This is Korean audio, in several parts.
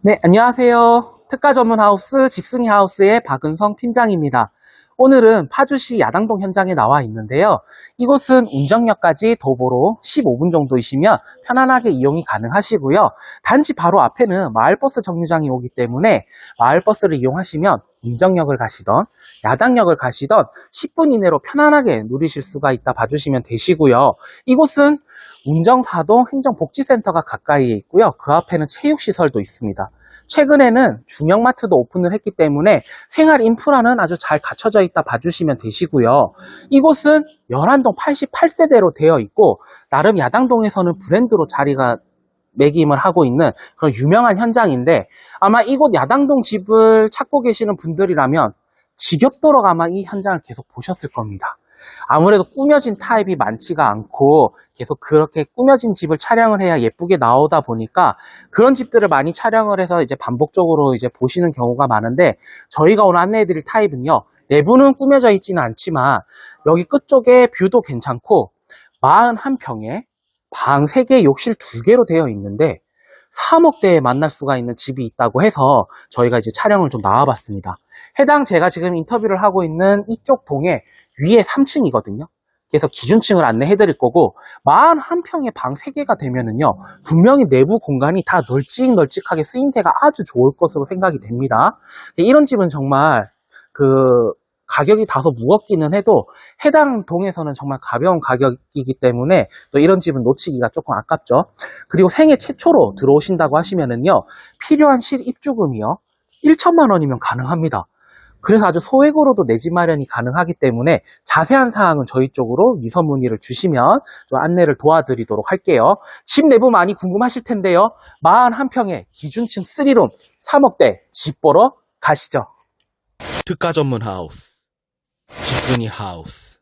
네, 안녕하세요. 특가 전문 하우스 집순이 하우스의 박은성 팀장입니다. 오늘은 파주시 야당동 현장에 나와 있는데요. 이곳은 운정역까지 도보로 15분 정도이시면 편안하게 이용이 가능하시고요. 단지 바로 앞에는 마을버스 정류장이 오기 때문에 마을버스를 이용하시면 운정역을 가시던 야당역을 가시던 10분 이내로 편안하게 누리실 수가 있다 봐주시면 되시고요. 이곳은 운정사동 행정복지센터가 가까이에 있고요. 그 앞에는 체육시설도 있습니다. 최근에는 중형마트도 오픈을 했기 때문에 생활 인프라는 아주 잘 갖춰져 있다 봐주시면 되시고요. 이곳은 열한동 88세대로 되어 있고 나름 야당동에서는 브랜드로 자리가 매김을 하고 있는 그런 유명한 현장인데 아마 이곳 야당동 집을 찾고 계시는 분들이라면 지겹도록 아마 이 현장을 계속 보셨을 겁니다. 아무래도 꾸며진 타입이 많지가 않고 계속 그렇게 꾸며진 집을 촬영을 해야 예쁘게 나오다 보니까 그런 집들을 많이 촬영을 해서 이제 반복적으로 이제 보시는 경우가 많은데 저희가 오늘 안내해드릴 타입은요 내부는 꾸며져 있지는 않지만 여기 끝쪽에 뷰도 괜찮고 41평에 방 3개, 욕실 2개로 되어 있는데 3억대에 만날 수가 있는 집이 있다고 해서 저희가 이제 촬영을 좀 나와봤습니다. 해당 제가 지금 인터뷰를 하고 있는 이쪽 동에 위에 3층이거든요. 그래서 기준층을 안내해 드릴 거고 41평에 방 3개가 되면은요. 분명히 내부 공간이 다 널찍널찍하게 쓰임새가 아주 좋을 것으로 생각이 됩니다. 이런 집은 정말 그 가격이 다소 무겁기는 해도 해당 동에서는 정말 가벼운 가격이기 때문에 또 이런 집은 놓치기가 조금 아깝죠. 그리고 생애 최초로 들어오신다고 하시면은요. 필요한 실입주금이요. 1천만 원이면 가능합니다. 그래서 아주 소액으로도 내집 마련이 가능하기 때문에 자세한 사항은 저희 쪽으로 미선 문의를 주시면 좀 안내를 도와드리도록 할게요. 집 내부 많이 궁금하실 텐데요. 41평에 기준층 3룸 3억대 집 보러 가시죠. 특가 전문 하우스 집순이 하우스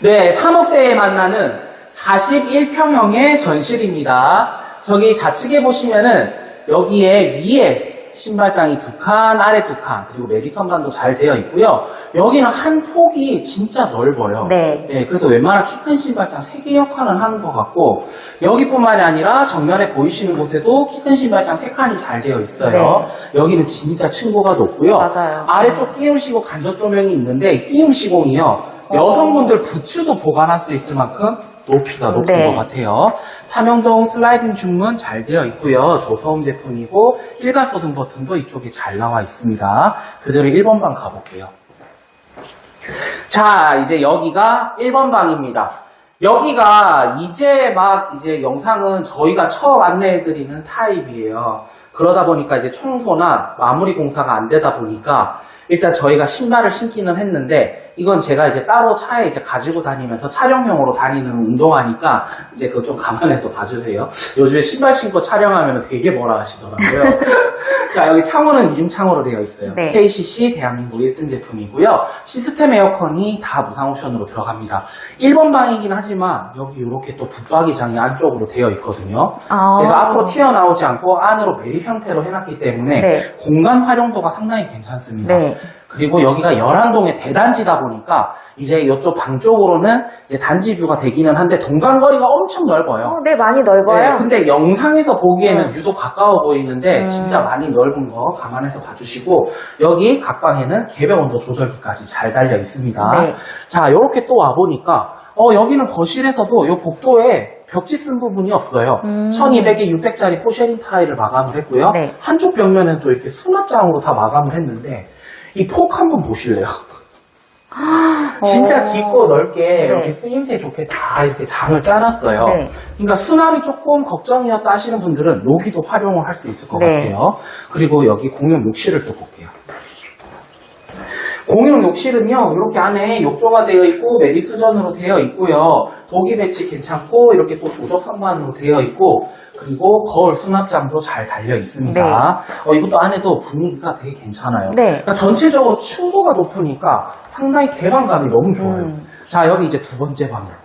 네, 3억대에 만나는 41평형의 전실입니다. 저기 좌측에 보시면은 여기에 위에 신발장이 두 칸, 아래 두 칸, 그리고 매립선반도 잘 되어 있고요. 여기는 한 폭이 진짜 넓어요. 네. 그래서 웬만한 키 큰 신발장 3개 역할은 하는 것 같고, 여기뿐만이 아니라 정면에 보이시는 곳에도 키 큰 신발장 3칸이 잘 되어 있어요. 여기는 진짜 층고가 높고요. 맞아요. 아래쪽 띄움 시공 간접 조명이 있는데, 이 띄움 시공이요. 여성분들 부츠도 보관할 수 있을 만큼 높이가 높은 네. 것 같아요. 삼형동 슬라이딩 중문 잘 되어 있고요. 조소음 제품이고 일가소등 버튼도 이쪽에 잘 나와 있습니다. 그대로 1번 방 가볼게요. 자, 이제 여기가 1번 방입니다. 여기가 이제 막 이제 영상은 저희가 처음 안내해드리는 타입이에요. 그러다 보니까 이제 청소나 마무리 공사가 안 되다 보니까 일단 저희가 신발을 신기는 했는데 이건 제가 이제 따로 차에 이제 가지고 다니면서 촬영용으로 다니는 운동화니까 이제 그거 좀 감안해서 봐주세요. 요즘에 신발 신고 촬영하면 되게 뭐라 하시더라고요. 자, 여기 창호는 이중 창호로 되어 있어요. 네. KCC 대한민국 1등 제품이고요. 시스템 에어컨이 다 무상 옵션으로 들어갑니다. 1번 방이긴 하지만 여기 이렇게 또 붙박이장이 안쪽으로 되어 있거든요. 아. 그래서 앞으로 튀어나오지 않고 안으로 매립 형태로 해놨기 때문에 네. 공간 활용도가 상당히 괜찮습니다. 네. 그리고 여기가 열한동의 대단지다 보니까 이제 이쪽 방 쪽으로는 이제 단지 뷰가 되기는 한데 동간거리가 엄청 넓어요. 어, 네, 많이 넓어요. 네, 근데 영상에서 보기에는 네. 유독 가까워 보이는데 음. 진짜 많이 넓은 거 감안해서 봐주시고 여기 각방에는 개별 온도 조절기까지 잘 달려 있습니다. 네. 자, 이렇게 또 와보니까 어, 여기는 거실에서도 이 복도에 벽지 쓴 부분이 없어요. 음. 1200에 600짜리 포쉐린 타일을 마감을 했고요. 네. 한쪽 벽면은 또 이렇게 수납장으로 다 마감을 했는데 이 폭 한번 보실래요? 진짜 어. 깊고 넓게 네. 이렇게 쓰임새 좋게 다 이렇게 장을 짜놨어요. 네. 그러니까 수납이 조금 걱정이었다 하시는 분들은 여기도 활용을 할 수 있을 것 네. 같아요. 그리고 여기 공용 욕실을 또 볼게요. 공용 욕실은요, 이렇게 안에 욕조가 되어 있고, 매립 수전으로 되어 있고요, 도기 배치 괜찮고, 이렇게 또 조적 상관으로 되어 있고, 그리고 거울 수납장도 잘 달려 있습니다. 네. 어, 이것도 안에도 분위기가 되게 괜찮아요. 네. 그러니까 전체적으로 층고가 높으니까 상당히 개방감이 너무 좋아요. 음. 자, 여기 이제 두 번째 방입니다.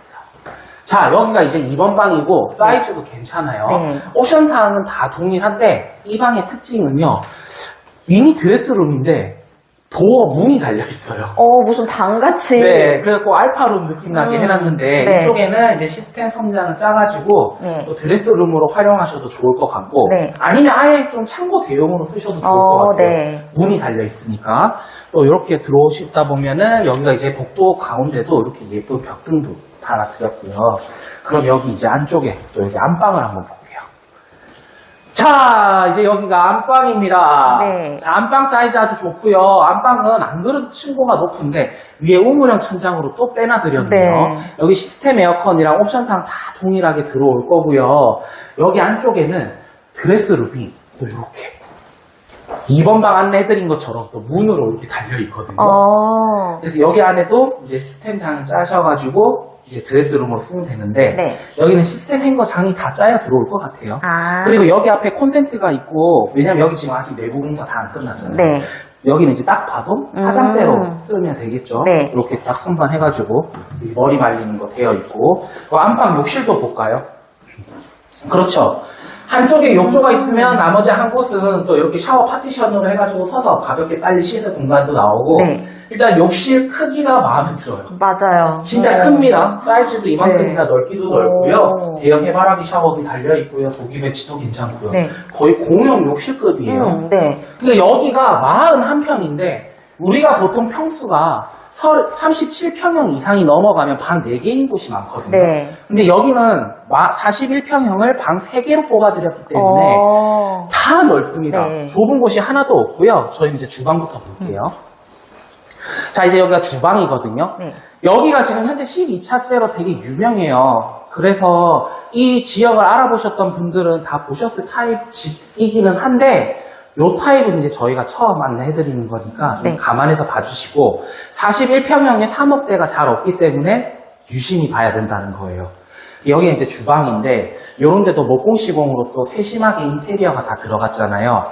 자, 여기가 이제 2번 방이고, 사이즈도 괜찮아요. 네. 옵션 사항은 다 동일한데, 이 방의 특징은요, 미니 드레스룸인데, 도어 문이 달려 있어요. 어, 무슨 방같이. 네, 그래갖고 알파룸 느낌 나게 음, 해놨는데 네. 이쪽에는 이제 시스템 성장을 짜가지고 네. 또 드레스룸으로 활용하셔도 좋을 것 같고 네. 아니면 아예 좀 창고 대용으로 쓰셔도 좋을 것 어, 같아요. 네. 문이 달려 있으니까 또 이렇게 들어오시다 보면은 여기가 이제 복도 가운데도 이렇게 예쁜 벽등도 달아드렸고요. 그럼 여기 이제 안쪽에 또 여기 안방을 한번 볼게요. 자, 이제 여기가 안방입니다. 네. 자, 안방 사이즈 아주 좋고요. 안방은 안 그래도 층고가 높은데 위에 우물형 천장으로 또 빼놔드렸네요. 네. 여기 시스템 에어컨이랑 옵션상 다 동일하게 들어올 거고요. 여기 안쪽에는 드레스룸이 또 이렇게 2번 방 안내해드린 것처럼 또 문으로 이렇게 달려 있거든요. 어. 그래서 여기 안에도 이제 시스템장을 짜셔가지고 이제 드레스룸으로 쓰면 되는데 네. 여기는 시스템 행거 장이 다 짜야 들어올 것 같아요. 아. 그리고 여기 앞에 콘센트가 있고 왜냐면 여기 지금 아직 내부 공사 다 안 끝났잖아요. 네. 여기는 이제 딱 봐도 음. 화장대로 쓰면 되겠죠. 네. 이렇게 딱 선반해가지고 이 머리 말리는 거 되어 있고 그 안방 욕실도 볼까요? 그렇죠. 한쪽에 욕조가 있으면 나머지 한 곳은 또 이렇게 샤워 파티션으로 해가지고 서서 가볍게 빨리 씻을 공간도 나오고 네. 일단 욕실 크기가 마음에 들어요. 맞아요. 진짜 네. 큽니다. 사이즈도 이만큼이나 네. 넓기도 오. 넓고요. 대형 해바라기 샤워기 달려 있고요. 도기 배치도 괜찮고요. 네. 거의 공용 욕실급이에요. 음, 네. 근데 여기가 41평인데 우리가 보통 평수가 37평형 이상이 넘어가면 방 4개인 곳이 많거든요. 네. 근데 여기는 41평형을 방 3개로 뽑아드렸기 때문에 어. 다 넓습니다. 네. 좁은 곳이 하나도 없고요. 저희 이제 주방부터 볼게요. 자, 이제 여기가 주방이거든요. 네. 여기가 지금 현재 12차째로 되게 유명해요. 그래서 이 지역을 알아보셨던 분들은 다 보셨을 타입이기는 한데 요 타입은 이제 저희가 처음 안내해드리는 거니까 좀 네. 감안해서 봐주시고 41평형의 3억대가 잘 없기 때문에 유심히 봐야 된다는 거예요. 여기 이제 주방인데 요런 데도 목공시공으로 또 세심하게 인테리어가 다 들어갔잖아요.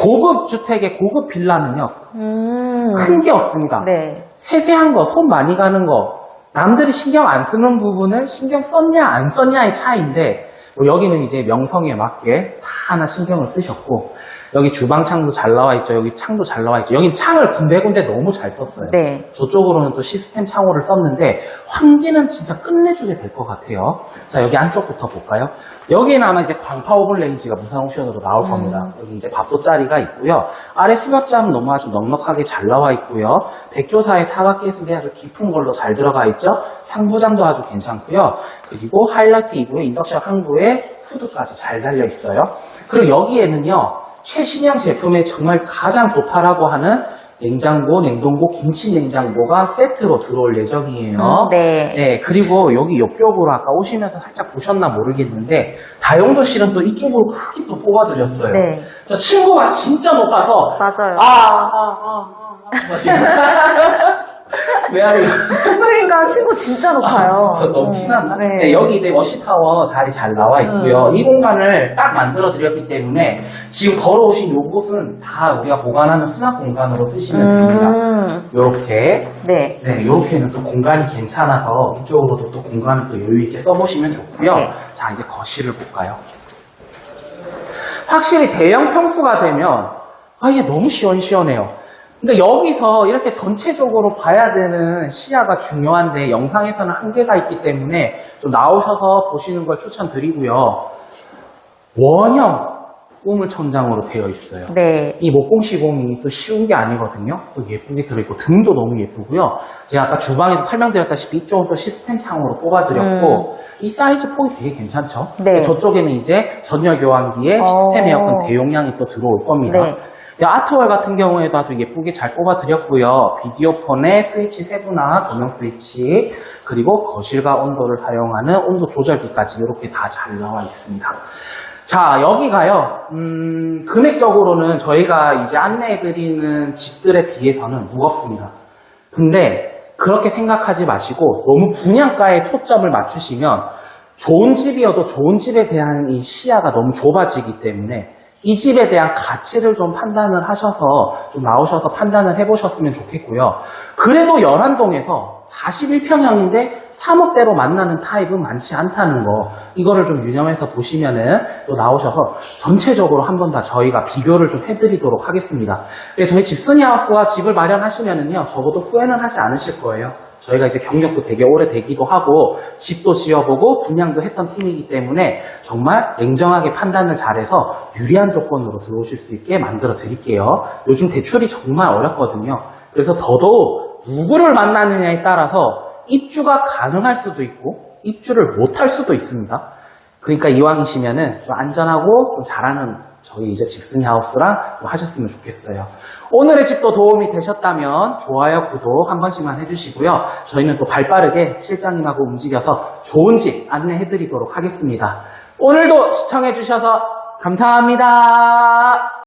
고급 주택의 고급 빌라는요 음. 큰 게 없습니다. 네. 세세한 거, 손 많이 가는 거, 남들이 신경 안 쓰는 부분을 신경 썼냐, 안 썼냐의 차이인데, 뭐 여기는 이제 명성에 맞게 다 하나 신경을 쓰셨고, 여기 주방 창도 잘 나와 있죠. 여기 창도 잘 나와 있죠. 여기 창을 군데군데 너무 잘 썼어요. 네. 저쪽으로는 또 시스템 창호를 썼는데, 환기는 진짜 끝내주게 될 것 같아요. 자, 여기 안쪽부터 볼까요? 여기에는 아마 이제 광파 오븐레인지가 무상 옵션으로 나올 겁니다. 여기 이제 밥솥 자리가 있고요. 아래 수납장 너무 아주 넉넉하게 잘 나와 있고요. 백조사의 사각계슬이 아주 깊은 걸로 잘 들어가 있죠. 상부장도 아주 괜찮고요. 그리고 하이라이트 이브에 인덕션 항구에 후드까지 잘 달려 있어요. 그리고 여기에는요. 최신형 제품에 정말 가장 좋다라고 하는 냉장고, 냉동고, 김치 냉장고가 세트로 들어올 예정이에요. 음, 네. 네, 그리고 여기 옆쪽으로 아까 오시면서 살짝 보셨나 모르겠는데 다용도 실은 또 이쪽으로 크게 또 뽑아드렸어요. 네. 저 친구가 진짜 높아서 맞아요. 아, 아, 아, 아. 왜 하려? 그러니까 친구 진짜 높아요. 너무 음, 티난다? 네. 네, 여기 이제 워시타워 자리 잘 나와 있고요. 음. 이 공간을 딱 만들어 드렸기 때문에 지금 걸어오신 요 곳은 다 우리가 보관하는 수납 공간으로 쓰시면 됩니다. 음. 요렇게. 네. 네, 요렇게는 또 공간이 괜찮아서 이쪽으로도 또 공간을 또 여유 있게 써보시면 좋고요. 네. 자, 이제 거실을 볼까요? 확실히 대형 평수가 되면, 아, 이게 너무 시원시원해요. 근데 여기서 이렇게 전체적으로 봐야 되는 시야가 중요한데 영상에서는 한계가 있기 때문에 좀 나오셔서 보시는 걸 추천드리고요. 원형 우물 천장으로 되어 있어요. 네. 이 목공시공이 또 쉬운 게 아니거든요. 또 예쁘게 들어있고 등도 너무 예쁘고요. 제가 아까 주방에서 설명드렸다시피 이쪽은 또 시스템 창으로 뽑아드렸고 이 사이즈 폭이 되게 괜찮죠. 음. 네. 저쪽에는 이제 전열 교환기에 어. 시스템 에어컨 대용량이 또 들어올 겁니다. 네. 이 아트월 같은 경우에도 아주 예쁘게 잘 뽑아드렸고요. 비디오폰에 스위치 세분화, 조명 스위치, 그리고 거실과 온도를 사용하는 온도 조절기까지 이렇게 다 잘 나와 있습니다. 자, 여기가요, 음, 금액적으로는 저희가 이제 안내해드리는 집들에 비해서는 무겁습니다. 근데 그렇게 생각하지 마시고 너무 분양가에 초점을 맞추시면 좋은 집이어도 좋은 집에 대한 이 시야가 너무 좁아지기 때문에 이 집에 대한 가치를 좀 판단을 하셔서 좀 나오셔서 판단을 해보셨으면 좋겠고요. 그래도 열한동에서 41평형인데 3억대로 만나는 타입은 많지 않다는 거 이거를 좀 유념해서 보시면은 또 나오셔서 전체적으로 한번 다 저희가 비교를 좀 해드리도록 하겠습니다. 네, 저희 집순이 하우스와 집을 마련하시면은요 적어도 후회는 하지 않으실 거예요. 저희가 이제 경력도 되게 오래되기도 하고 집도 지어보고 분양도 했던 팀이기 때문에 정말 냉정하게 판단을 잘해서 유리한 조건으로 들어오실 수 있게 만들어 드릴게요. 요즘 대출이 정말 어렵거든요. 그래서 더더욱 누구를 만나느냐에 따라서 입주가 가능할 수도 있고 입주를 못할 수도 있습니다. 그러니까 이왕이시면은 좀 안전하고 좀 잘하는 저희 이제 집순이 하우스랑 좀 하셨으면 좋겠어요. 오늘의 집도 도움이 되셨다면 좋아요, 구독 한 번씩만 해주시고요. 저희는 또 발빠르게 실장님하고 움직여서 좋은 집 안내해드리도록 하겠습니다. 오늘도 시청해주셔서 감사합니다.